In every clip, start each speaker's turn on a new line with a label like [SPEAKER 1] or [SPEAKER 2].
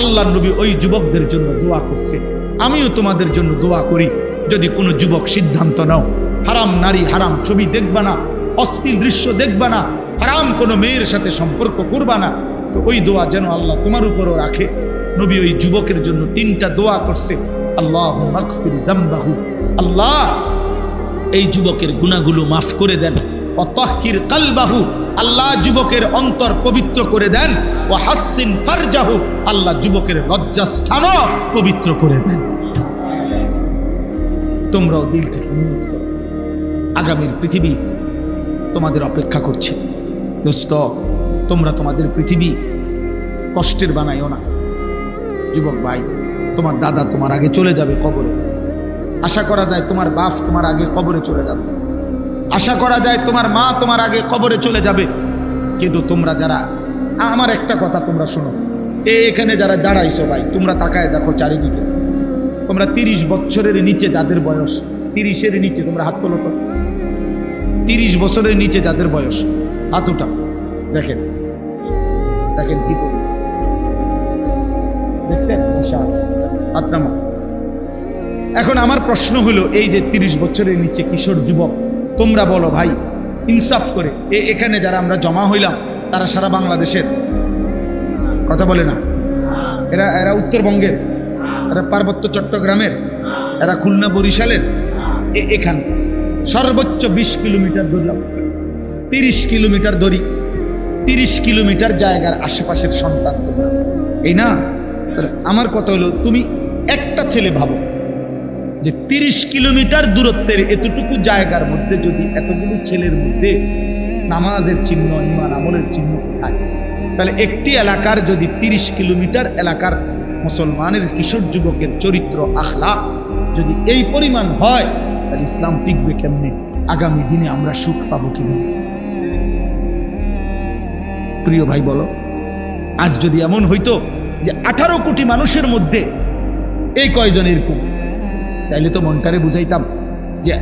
[SPEAKER 1] আল্লাহ নবী ওই যুবকদের জন্য দোয়া করছে। আমিও তোমাদের জন্য দোয়া করি। যদি কোনো যুবক সিদ্ধান্ত নাও, হারাম নারী, হারাম ছবি দেখবা না অশ্লীল দৃশ্য দেখবা না, হারাম কোনো মেয়ের সাথে সম্পর্ক করবা না, তো ওই দোয়া যেন আল্লাহ তোমার উপরও রাখে। নবী ওই যুবকের জন্য তিনটা দোয়া করছে, আল্লাহ মাকফির জাম্বাহু আল্লাহ, এই যুবকের গুণাগুলো মাফ করে দেন। অতহির কালবাহু আল্লাহ যুবকের অন্তর পবিত্র করে দেন। ও হাসিন ফারজাহু আল্লাহ যুবকের লজ্জাস্থানও পবিত্র করে দেন। তোমরাও দিল থেকে। আগামীর পৃথিবী তোমাদের অপেক্ষা করছে। দোস্ত, তোমরা তোমাদের পৃথিবী কষ্টের বানাইও না। যুবক ভাই, তোমার দাদা তোমার আগে চলে যাবে কবরে। আশা করা যায় তোমার বাপ তোমার আগে কবরে চলে যাবে। আশা করা যায় তোমার মা তোমার আগে কবরে চলে যাবে। কিন্তু তোমরা যারা, আমার একটা কথা তোমরা শোনো। এখানে যারা দাঁড়াইছো ভাই তোমরা তাকায় দেখো চারিদিকে। তোমরা তিরিশ বছরের নিচে যাদের বয়স, তিরিশের নিচে তোমরা হাত তোলো তো। তিরিশ বছরের নিচে যাদের বয়স, হাত উঠা দেখেন দেখেন কি করবে। দেখছেন? হাত নামাও। এখন আমার প্রশ্ন হলো, এই যে তিরিশ বছরের নিচে কিশোর যুবক তোমরা বলো ভাই, ইনসাফ করে। এ এখানে যারা আমরা জমা হইলাম, তারা সারা বাংলাদেশের। কথা বলে না। এরা এরা উত্তরবঙ্গের। এরা পার্বত্য চট্টগ্রামের। এরা খুলনা বরিশালের। এখান। সর্বোচ্চ বিশ কিলোমিটার ধরলাম তিরিশ কিলোমিটার দড়ি। তিরিশ কিলোমিটার জায়গার আশেপাশের সন্তান তোমরা। এই না? আমার কথা হলো, তুমি একটা ছেলে ভাবো। যে তিরিশ কিলোমিটার দূরত্বের এতটুকু জায়গার মধ্যে যদি এতগুলো ছেলের মধ্যে নামাজের চিহ্ন, ইমান আমলের চিহ্ন থাকে, তাহলে একটি এলাকার যদি তিরিশ কিলোমিটার এলাকার মুসলমানের কিশোর যুবকের চরিত্র আখলা যদি এই পরিমাণ হয়, তাহলে ইসলাম টিকবে কেমনে? আগামী দিনে আমরা সুখ পাবো কীভাবে? প্রিয় ভাই, বলো। আজ যদি এমন হইতো যে আঠারো কোটি মানুষের মধ্যে এই কয়জন এরকম তাইলে তো মনটারে বুঝাইতাম যে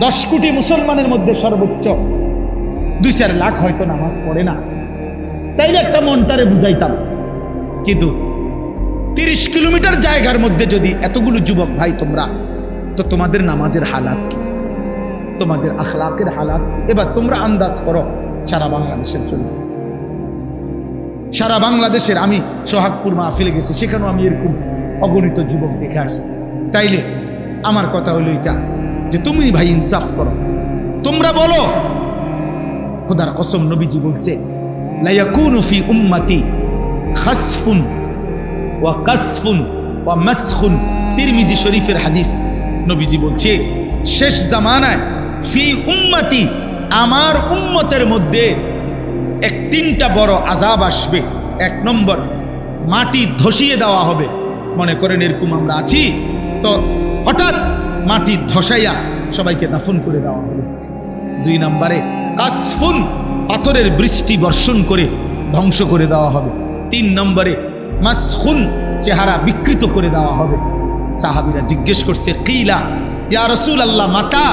[SPEAKER 1] দশ কোটি মুসলমানের মধ্যে সর্বোচ্চ দুই চার লাখ হয়তো নামাজ পড়ে না। তাইলে একটা মনটারে বুঝাইতাম। কিন্তু তিরিশ কিলোমিটার জায়গার মধ্যে যদি এতগুলো যুবক ভাই তোমরা, তো তোমাদের নামাজের হালাত কি? তোমাদের আখলাকের হালাত এবার তোমরা আন্দাজ করো সারা বাংলাদেশের জন্য। সারা বাংলাদেশের আমি সোহাগপুর মাহফিলে গেছি, সেখানেও আমি এরকম অগণিত যুবক দেখে আসছি। তাইলে আমার কথা হলো এটা, যে তুমি ভাই ইনসাফ করো। তোমরা বলো, খোদার কসম নবীজি বলছে, লায়াকুনু ফি উম্মতি খাসফুন ওয়া কাসফুন ওয়া মাসখুন। তিরমিজি শরীফের হাদিস নবীজি বলছে, শেষ জামানায় ফি উম্মতি আমার উম্মতের মধ্যে এক তিনটা বড় আজাব আসবে। এক নম্বর, মাটি ধসিয়ে দেওয়া হবে। মনে করেন এরকম আমরা আছি, তো হঠাৎ মাটি ধসাইয়া সবাইকে দাফন করে দেওয়া হবে দুই নম্বরে কাসফুন, পাথরের বৃষ্টি বর্ষণ করে ধ্বংস করে দেওয়া হবে। তিন নম্বরে মাসখুন, চেহারা বিকৃত করে দেওয়া হবে। সাহাবিরা জিজ্ঞেস করছে, কিলা? ইয়া রসুল আল্লাহ মাতা?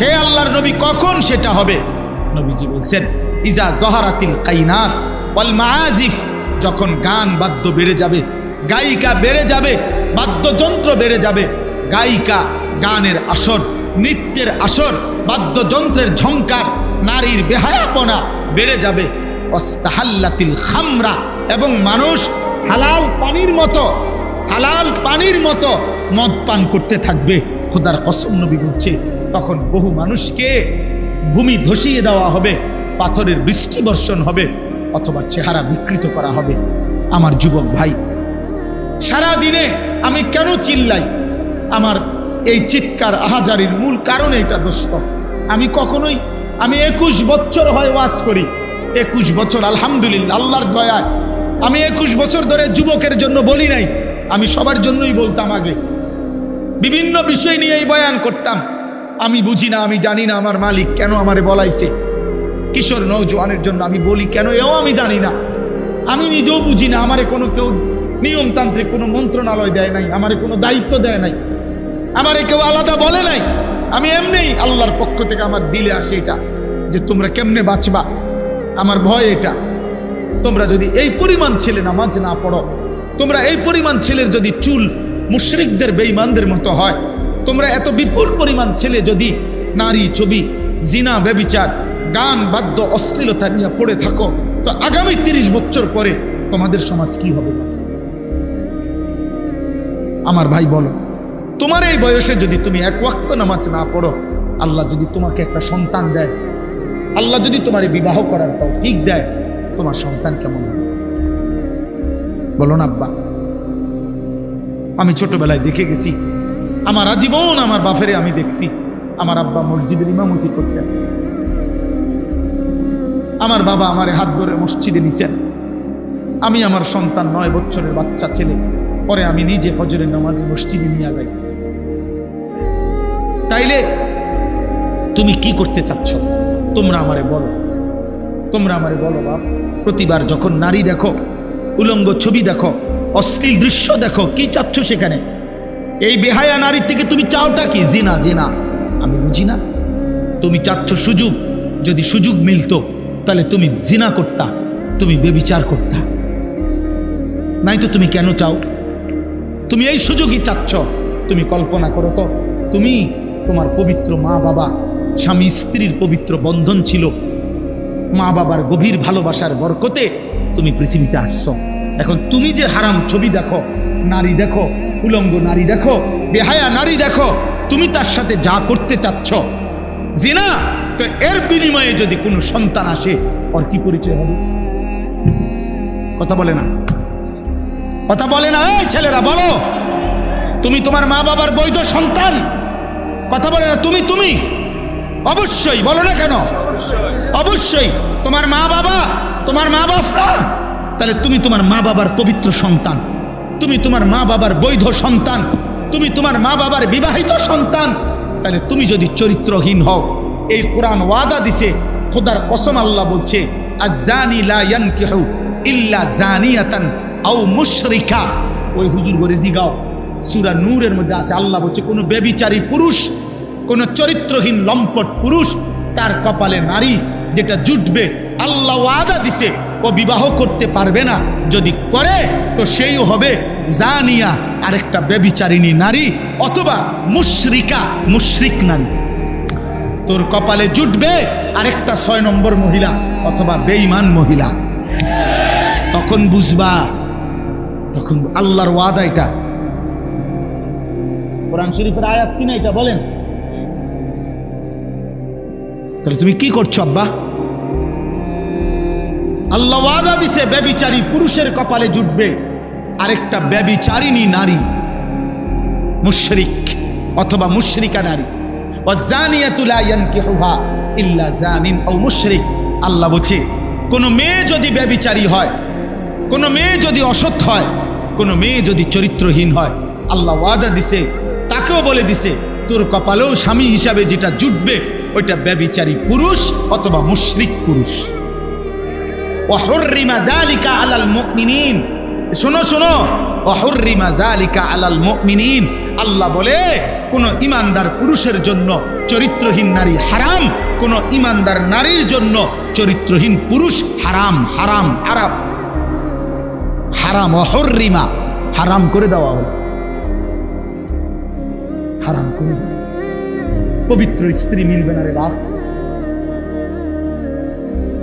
[SPEAKER 1] হে আল্লাহর নবী, কখন সেটা হবে? নবীজি বলছেন, ইজা জহারাতিল কাইনাত ওয়াল মাআজিফ যখন গান বাদ্য বেড়ে যাবে, গায়িকা বেড়ে যাবে, বাদ্যযন্ত্র বেড়ে যাবে গায়িকা, গানের আসর, নৃত্যের আসর, বাদ্যযন্ত্রের ঝংকার, নারীর বেহায়াপনা বেড়ে যাবে। অস্তাহাল্লাতিল খামরা এবং মানুষ হালাল পানির মতো, হালাল পানির মতো মদ পান করতে থাকবে। খোদার কসম নবী বলছে, তখন বহু মানুষকে ভূমি ধসিয়ে দেওয়া হবে, পাথরের বৃষ্টি বর্ষণ হবে, অথবা চেহারা বিকৃত করা হবে। আমার যুবক ভাই সারা দিনে আমি কেন চিল্লাই? আমার এই চিৎকার আহাজারির মূল কারণ এটা দোস্ত। আমি কখনোই, আমি একুশ বছর হয় ওয়াজ করি। একুশ বছর, আলহামদুলিল্লাহ, আল্লাহর দয়ায়। আমি একুশ বছর ধরে যুবকের জন্য বলি নাই। আমি সবার জন্যই বলতাম আগে। বিভিন্ন বিষয় নিয়েই বয়ান করতাম। আমি বুঝি না, আমি জানি না আমার মালিক কেন আমারে বলাইছে। কিশোর নৌজওয়ানের জন্য আমি বলি কেন, এও আমি জানি না। আমি নিজেও বুঝি না, আমারে কোনো কেউ নিয়মতান্ত্রিক কোনো মন্ত্রণালয় দেয় নাই, আমারে কোনো দায়িত্ব দেয় নাই। আমারে কেউ আলাদা বলে নাই। আমি এমনি আল্লাহর পক্ষ থেকে আমার দিলে আসে এটা, যে তোমরা কেমনে বাঁচবা? আমার ভয় এটা। তোমরা যদি এই পরিমাণ ছেলে নামাজ না পড়ো, তোমরা এই পরিমাণ ছেলের যদি চুল মুশরিকদের, বেঈমানদের মতো হয়, তোমরা এত বিপুল পরিমাণ ছেলে যদি নারী ছবি, জিনা, ব্যবিচার, গান, বাদ্য, অশ্লীলতা নিয়ে পড়ে থাকো, তো আগামী তিরিশ বছর পরে তোমাদের সমাজ কি হবে? আমার ভাই বলো। তোমার এই বয়সে যদি তুমি এক ওয়াক্ত নামাজ না পড়ো, আল্লাহ যদি তোমাকে একটা সন্তান দেয়, আল্লাহ যদি তোমার বিবাহ করার তাও ঠিক দেয়, তোমার সন্তান কেমন বলো না, আব্বা। আমি ছোটবেলায় দেখে গেছি, আমার আজীবন আমার বাফেরে আমি দেখছি, আমার আব্বা মসজিদের ইমামতি করতেন। আমার বাবা আমারে হাত ধরে মসজিদে নিছেন। আমি আমার সন্তান নয় বছরের বাচ্চা ছেলে, পরে আমি নিজে ফজরের নামাজে মসজিদে নিয়ে যাই। তাইলে তুমি কি করতে চাচ্ছ? তোমরা আমারে বলো। তোমরা আমারে বলো, বাপ। প্রতিবার যখন নারী দেখো, উলঙ্গ ছবি দেখো, অশ্লীল দৃশ্য দেখো, কি চাচ্ছ সেখানে? এই বেহায়া নারীর থেকে তুমি চাওটা কি? জিনা জিনা। আমি বুঝি না। তুমি চাচ্ছ সুযোগ। যদি সুযোগ মিলতো, তাহলে তুমি জিনা করতা, তুমি বেবিচার করতা। নাই তো তুমি কেন চাও? তুমি এই সুযোগই চাচ্ছ। তুমি কল্পনা করো তো। তুমি তোমার পবিত্র মা বাবা, স্বামী স্ত্রীর পবিত্র বন্ধন ছিল। মা বাবার গভীর ভালোবাসার বরকতে তুমি পৃথিবীতে আসছো। এখন তুমি যে হারাম ছবি দেখো, নারী দেখো, উলঙ্গ নারী দেখো, বেহায়া নারী দেখো, তুমি তার সাথে যা করতে চাচ্ছ। জিনা, তো এর বিনিময়ে যদি কোনো সন্তান আসে, ওর কি পরিচয় হবে? কথা বলে না। কথা বলে না, এই ছেলেরা, বলো। তুমি তোমার মা বাবার বৈধ সন্তান। কথা বলে না, তুমি তুমি। অবশ্যই, বলো না কেন? অবশ্যই। তোমার মা বাবা, তোমার মা বাপরা তাহলে তুমি তোমার মা বাবার পবিত্র সন্তান। তুমি তোমার মা বাবার বৈধ সন্তান। তুমি তোমার মা বাবার বিবাহিত সন্তান। তাহলে তুমি যদি চরিত্রহীন হও, এই কোরআন ওয়াদা দিছে, খোদার কসম আল্লাহ বলছে আজানি লা ইয়ানকিহু ইল্লা জানিয়াতান ওই হুজুর করে জিগাও। সূরা নূরের মধ্যে আছে, আল্লাহ বলছে, কোনো বেবিচারী পুরুষ, কোন চরিত্রহীন লম্পট পুরুষ, তার কপালে নারী যেটা জুটবে, আল্লাহ ওয়াদা দিছে, ও বিবাহ করতে পারবে না, যদি করে, তো সেই হবে জানিয়া আরেকটা বেবিচারিণী নারী, অথবা মুশরিকা, মুশরিক নারী। তোর কপালে জুটবে আরেকটা ছয় নম্বর মহিলা, অথবা বেঈমান মহিলা। তখন বুঝবা, তখন আল্লাহর ওয়াদা এটা। কোরআন শরীফের আয়াত কিনা এটা বলেন। তাহলে তুমি কি করছ আব্বা? আল্লাহ ওয়াদা দিছে, ব্যবিচারী পুরুষের কপালে জুটবে। আরেকটা নারী, মুশরিক অথবা মুশরিকা নারী। আল্লাহ বলছে, কোন মেয়ে যদি ব্যবিচারী হয়, কোন মেয়ে যদি অসৎ হয়, কোন মেয়ে যদি চরিত্রহীন হয়, আল্লাহ ওয়াদা দিছে তাকেও বলে দিছে, তোর কপালেও স্বামী হিসাবে যেটা জুটবে, ওইটা ব্যবিচারী পুরুষ অথবা মুশরিক পুরুষ। ওয়াহুররিমা যালিকা আলাল মুমিনিন। শোনো শোনো, ওয়াহুররিমা যালিকা আলাল মুমিনিন। আল্লাহ বলে, কোন ইমানদার পুরুষের জন্য চরিত্রহীন নারী হারাম, কোন ইমানদার নারীর জন্য চরিত্রহীন পুরুষ হারাম হারাম হারাম হারাম অহর্রিমা হারাম করে দেওয়া হলো। হারাম করে। দেওয়া। পবিত্র স্ত্রী মিলবে না রে বাপ।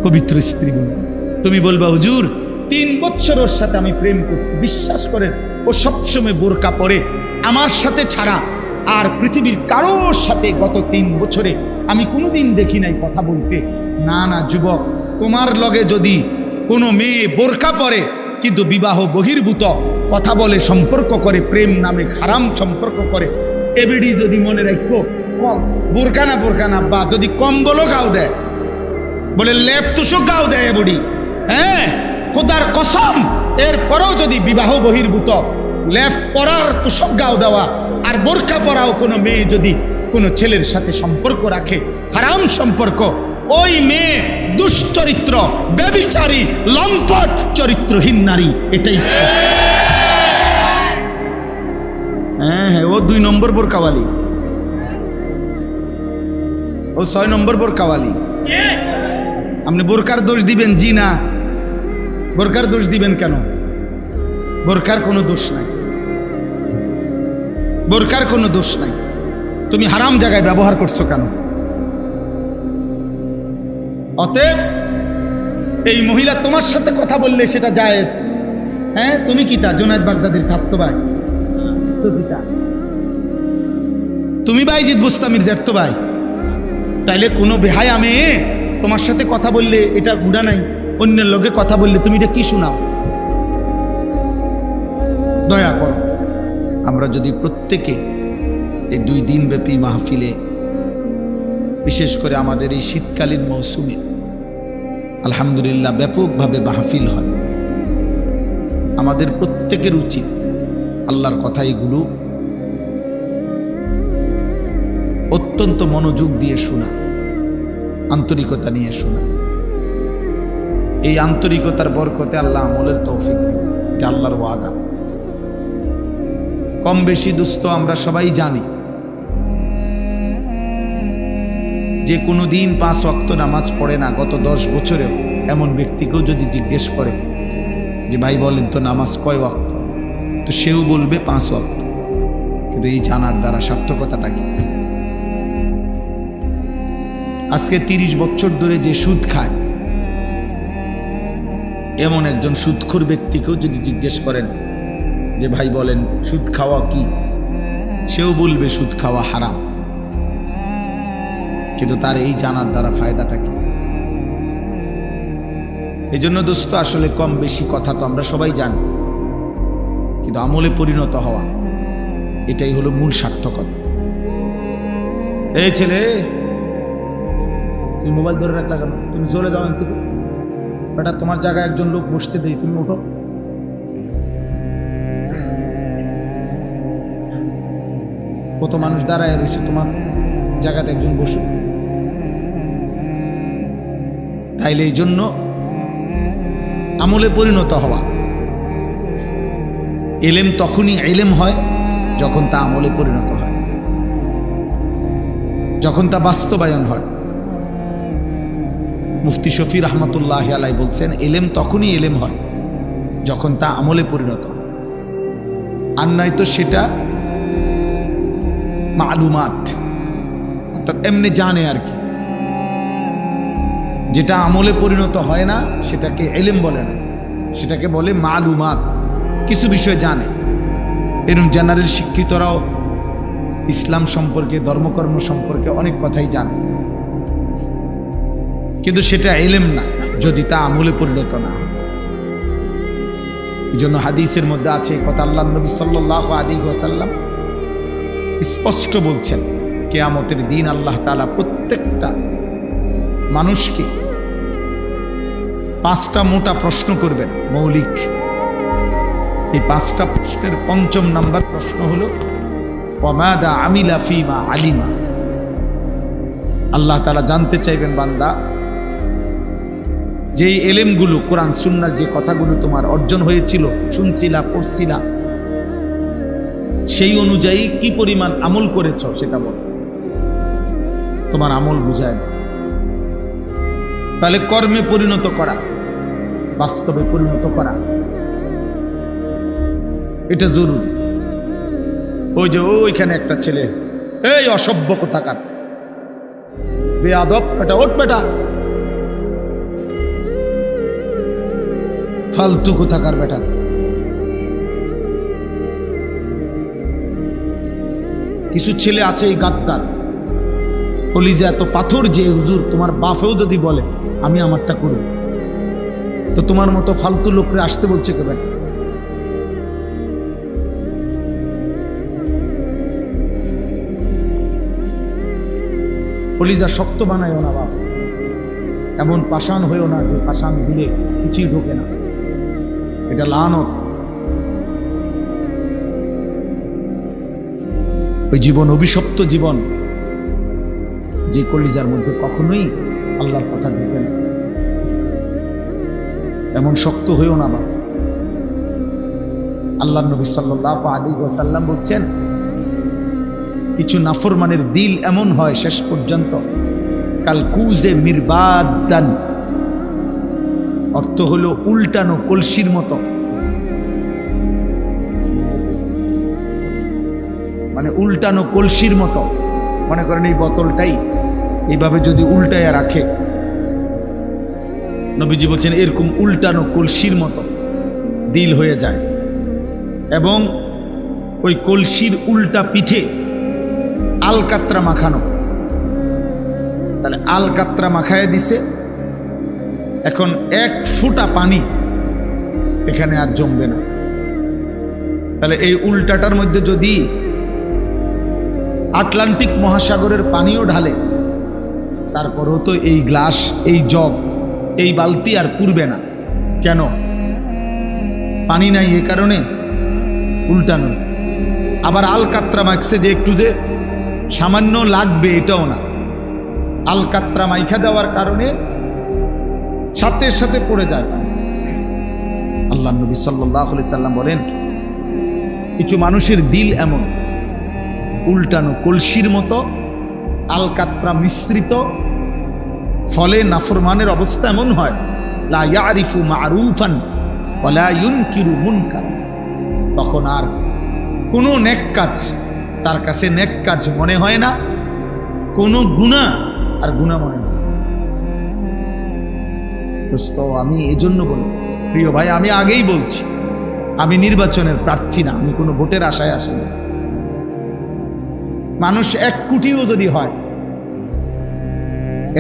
[SPEAKER 1] পবিত্র স্ত্রী মিলবে তুমি বলবা, হুজুর, তিন বছর ওর সাথে আমি প্রেম করছি। বিশ্বাস করেন, ও সবসময় বোরকা পরে আমার সাথে ছাড়া। আর পৃথিবীর কারোর সাথে গত তিন বছরে আমি কোনোদিন দেখি নাই কথা বলতে। না না, যুবক, তোমার লগে যদি কোনো মেয়ে বোরকা পরে, কিন্তু বিবাহ বহির্ভূত, কথা বলে সম্পর্ক করে, প্রেম নামে হারাম সম্পর্ক করে এবিডি যদি মনে রাখব কম। বোরকা না বোরকা না বা যদি কম্বলও গাও দেয় বলে লেপ তুসুক গাও দেয় বুড়ি হ্যাঁ? খোদার কসম এরপরেও যদি বিবাহ বহির্ভূত লেফ পরার তুষক গাও দেওয়া আর বোরকা পরাও কোনো মেয়ে যদি কোনো ছেলের সাথে সম্পর্ক রাখে হারাম সম্পর্ক ওই মেয়ে দুশ্চরিত্র ব্যবিচারী লম্পট চরিত্রহীন নারী এটাই স্পষ্ট। হ্যাঁ হ্যাঁ ও দুই নম্বর বোরকাওয়ালি ও ছয় নম্বর বোরকাওয়ালি আপনি বোরকার দোষ দিবেন, জি না। বোরকার দোষ দিবেন কেন? বোরকার কোনো দোষ নাই। বোরকার কোনো দোষ নাই। তুমি হারাম জায়গায় ব্যবহার করছ কেন? অতএব এই মহিলা তোমার সাথে কথা বললে সেটা জায়েজ। হ্যাঁ তুমি কি তা? জোনায়দ বাগদাদির স্বাস্থ্য ভাই তুমি ভাই জিত বুস্তামির জ্যাঠতো ভাই। তাইলে কোনো বেহাই আমি তোমার সাথে কথা বললে এটা গুড়া নাই, অন্যের লোকে কথা বললে তুমি এটা কি শোনাও? দয়া করো, আমরা যদি প্রত্যেকে এই দুই দিন ব্যাপী মাহফিলে, বিশেষ করে আমাদের এই শীতকালীন মৌসুমে, আলহামদুলিল্লাহ ব্যাপকভাবে মাহফিল হয়। আমাদের প্রত্যেকের উচিত আল্লাহর কথা এগুলো অত্যন্ত মনোযোগ দিয়ে শোনা, আন্তরিকতা নিয়ে শোনা। এই আন্তরিকতার বরকতে আল্লাহ আমলের তৌফিক এটা আল্লাহর ওয়াদা। কম বেশি দুস্থ আমরা সবাই জানি, যে কোনো দিন পাঁচ অক্ত নামাজ পড়ে না, গত দশ বছরেও এমন ব্যক্তিকেও যদি জিজ্ঞেস করে, যে ভাই বলেন তো নামাজ কয় অক্ত তো সেও বলবে পাঁচ অক্ত কিন্তু এই জানার দ্বারা সার্থকতাটা কি? আজকে তিরিশ বছর ধরে যে সুদ খায়, এমন একজন সুদখোর ব্যক্তিকেও যদি জিজ্ঞেস করেন যে, ভাই বলেন, সুদ খাওয়া কি? সেও বলবে, সুদ খাওয়া হারাম। কিন্তু তার এই জানার দ্বারা ফায়দাটা কি? এই জন্য দোস্ত, আসলে কম বেশি কথা তো আমরা সবাই জানি। কিন্তু আমলে পরিণত হওয়া, এটাই হলো মূল সার্থকতা। এই ছেলে, তুমি মোবাইল ধরে রাখলা কেন? তুমি চলে যাও এখান থেকে বেটা, তোমার জায়গায় একজন লোক বসতে দেই, তুমি ওঠো। কত মানুষ দাঁড়ায় রয়েছে, তোমার জায়গাতে একজন বসু তাইলে এই জন্য আমলে পরিণত হওয়া। এলেম তখনই এলেম হয় যখন তা আমলে পরিণত হয়। যখন তা বাস্তবায়ন হয়। মুফতি শফি রহমতুল্লাহ আলাই বলছেন, এলেম তখনই এলেম হয় যখন তা আমলে পরিণত আর নয়তো সেটা মালুমাত, অর্থাৎ এমনি জানে আর কি। যেটা আমলে পরিণত হয় না, সেটাকে এলেম বলে না। সেটাকে বলে মালুমাত। কিছু বিষয় জানে। এরকম জেনারেল শিক্ষিতরাও ইসলাম সম্পর্কে, ধর্মকর্ম সম্পর্কে অনেক কথাই জানে। কিন্তু সেটা এলেম না, যদি তা আমলে পরিণত না এই জন্য হাদিসের মধ্যে আছে কথা আল্লাহ নবী সাল্লাহ আলী ওসাল্লাম স্পষ্ট বলছেন, কেয়ামতের দিন আল্লাহ তালা প্রত্যেকটা মানুষকে পাঁচটা মোটা প্রশ্ন করবেন, মৌলিক এই পাঁচটা প্রশ্নের পঞ্চম নাম্বার প্রশ্ন হলো, ওয়ামাদা আমিলা ফিমা আলিমা আল্লাহ তালা জানতে চাইবেন, বান্দা, যেই এলেমগুলো কোরআন, সুন্নার যে কথাগুলো তোমার অর্জন হয়েছিল, শুনছিলা, পড়ছিলা, সেই অনুযায়ী কি পরিমাণ আমল করেছ সেটা বল তোমার আমল বুঝায় না। তাহলে কর্মে পরিণত করা, বাস্তবে পরিণত করা এটা জরুরি ওই যে ওইখানে একটা ছেলে। এই অসভ্য কোথাকার। বেয়াদব এটা ওট বেটা ফালতু কোথাকার বেটা। কিছু ছেলে আছে এই গাদ্দার। কলিজা এত পাথর যে, হুজুর, তোমার বাপেও যদি বলে, আমি আমারটা করব। তো তোমার মতো ফালতু লোকরে আসতে বলছে কে কলিজা শক্ত বানায়ও না বাপ। এমন পাষাণ হয়েও না যে পাষাণ দিলে কিছুই ঢোকে না। এটা লানত। ওই জীবন, অভিশপ্ত জীবন, যে কলিজার মধ্যে কখনোই আল্লাহর কথা ঢুকে না। এমন শক্ত হয়েও না বা আল্লাহ নবী সাল্লাহ আলী সাল্লাম বলছেন কিছু নাফরমানের দিল এমন হয় শেষ পর্যন্ত। কালকুজে মির্বাদান। অর্থ হলো উল্টানো কলসির মতো। মানে উল্টানো কলসির মতো। মনে করেন এই বোতলটাই এইভাবে যদি উল্টাইয়া রাখে। নবীজি বলছেন, এরকম উল্টানো কলসির মতো দিল হয়ে যায়। এবং ওই কলসির উল্টা পিঠে আলকাত্রা মাখানো। তাহলে আলকাত্রা মাখায় দিছে। এখন এক ফুটা পানি এখানে আর জমবে না। তাহলে এই উল্টাটার মধ্যে যদি আটলান্টিক মহাসাগরের পানিও ঢালে, তারপরেও তো এই গ্লাস, এই জগ, এই বালতি আর পুরবে না। কেন? পানি নাই এ কারণে, উল্টানো। আবার আলকাত্রা মাখছে যে একটু যে সামান্য লাগবে এটাও না আলকাত্রা মাইখা দেওয়ার কারণে সাথে সাথে পড়ে যায়। আল্লাহ নবী সাল্লাহ সাল্লাম বলেন, কিছু মানুষের দিল এমন, উল্টানো কলসির মতো, আলকাত্রা মিশ্রিত, ফলে নাফরমানের অবস্থা এমন হয় তখন আর কোনো নেক কাজ তার কাছে নেক কাজ মনে হয় না, কোনো গুণা আর গুণা মনে হয়। আমি এই জন্য বলি প্রিয় ভাই, আমি আগেই বলছি, আমি নির্বাচনের প্রার্থী না, আমি কোনো ভোটের আশায় আসি না মানুষ এক কোটিও যদি হয়,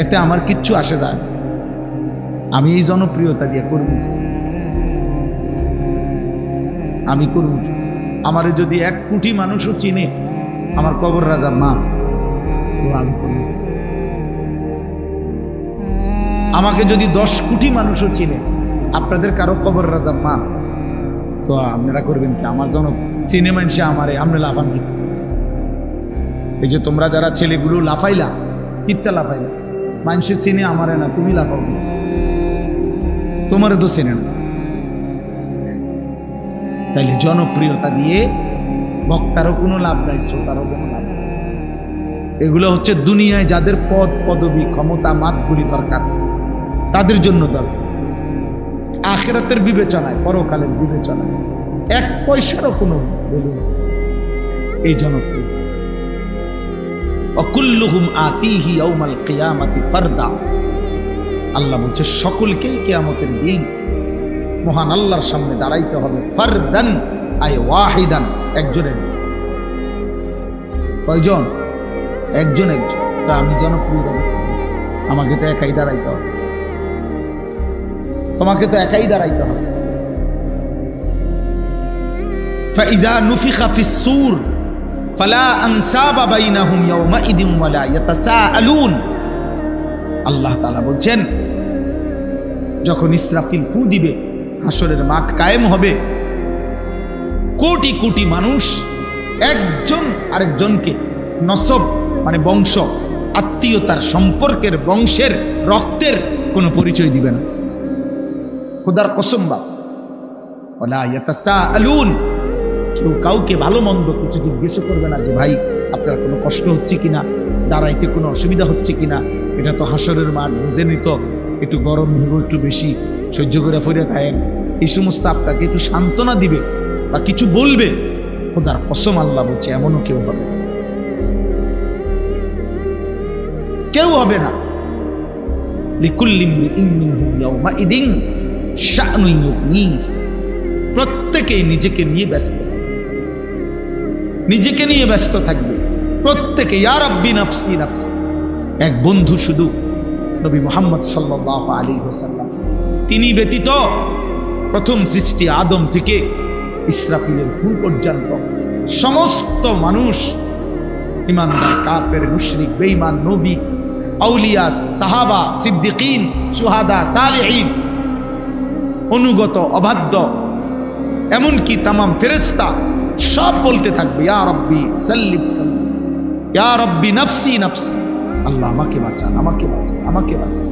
[SPEAKER 1] এতে আমার কিচ্ছু আসে যায়। আমি এই জনপ্রিয়তা দিয়ে করব আমি করব? আমারে যদি এক কোটি মানুষও চিনে আমার কবর রাজা মা? আমাকে যদি দশ কোটি মানুষও চিনে, আপনাদের কারও কবর রাজা মা। তো আপনারা করবেন কি? আমার জন চিনে মানুষে আমারে আমরা লাফান কি? এই যে তোমরা যারা ছেলেগুলো লাফাইলা কিত্তা লাফাইলা মানুষে চিনে আমারে না, তুমি লাফাও কি? তোমারে তো চেনে না। তাইলে জনপ্রিয়তা দিয়ে বক্তারও কোনো লাভ নাই, শ্রোতারও কোনো লাভ নাই। এগুলো হচ্ছে দুনিয়ায় যাদের পদ, পদবি, ক্ষমতা মাতগুলি দরকার, তাদের জন্য দরকার আখেরাতের বিবেচনায়, পরকালের বিবেচনায়, এক পয়সারও কোনো নেই। এই জনপ্রিয়। অকুল্লুহুম আতিহি ইয়াউমাল কিয়ামাতি ফারদা। আল্লাহ বলছে, সকলকেই কিয়ামতের দিন মহান আল্লাহর সামনে দাঁড়াইতে হবে, ফারদান। আয় ওয়াহিদান একজনের কয়জন একজন একজন তা আমি জনপ্রিয় দাবি করি। আমাকে তো একাই দাঁড়াইতে হবে তোমাকে তো একাই দাঁড়াইতে হবে فإذا نفخ في الصور فلا أنساب بينهم يومئذ ولا يتساءلون আল্লাহ তাআলা বলছেন যখন ইসরাফিল ফু দিবে হাসরের মাঠ কায়েম হবে কোটি কোটি মানুষ একজন আরেকজনকে নসব মানে বংশ, আত্মীয়তার সম্পর্কের, বংশের, রক্তের কোনো পরিচয় দিবে না। খোদার কসম ওলা ইয়াতাসাআলুন। কেউ কাউকে ভালো মন্দ কিছু জিজ্ঞেস করবে না যে, ভাই, আপনার কোনো কষ্ট হচ্ছে কিনা? দাঁড়াইতে কোনো অসুবিধা হচ্ছে কিনা? এটা তো হাসরের মাঠ বুঝেনি তো? একটু গরম হইব একটু বেশি, সহ্য করে ফিরে থাকেন এই সমস্ত আপনাকে একটু সান্ত্বনা দিবে। বা কিছু বলবে, খোদার কসম আল্লাহ বলছে, এমনও কেউ হবে কেউ হবে না। প্রত্যেকেই নিজেকে নিয়ে ব্যস্ত। নিজেকে নিয়ে ব্যস্ত থাকবে। প্রত্যেকে এক বন্ধু শুধু নবী মোহাম্মদ সাল্লাল্লাহু আলী ওসাল্লাম তিনি ব্যতীত প্রথম সৃষ্টি আদম থেকে ইসরাফিলের ফুল পর্যন্ত সমস্ত মানুষ, ইমানদার, কাফের, মুশরিক, বেঈমান, নবী, আউলিয়া, সাহাবা, সিদ্দিকিন সুহাদা সালেহীন, অনুগত, অবাধ্য, এমনকি তামাম ফেরেস্তা সব বলতে থাকবে, ইয়া রব্বি, সাল্লিম সাল্লিম, ইয়া রব্বি নফসি নফসি। আল্লাহ আমাকে বাঁচান আমাকে বাঁচান আমাকে বাঁচান।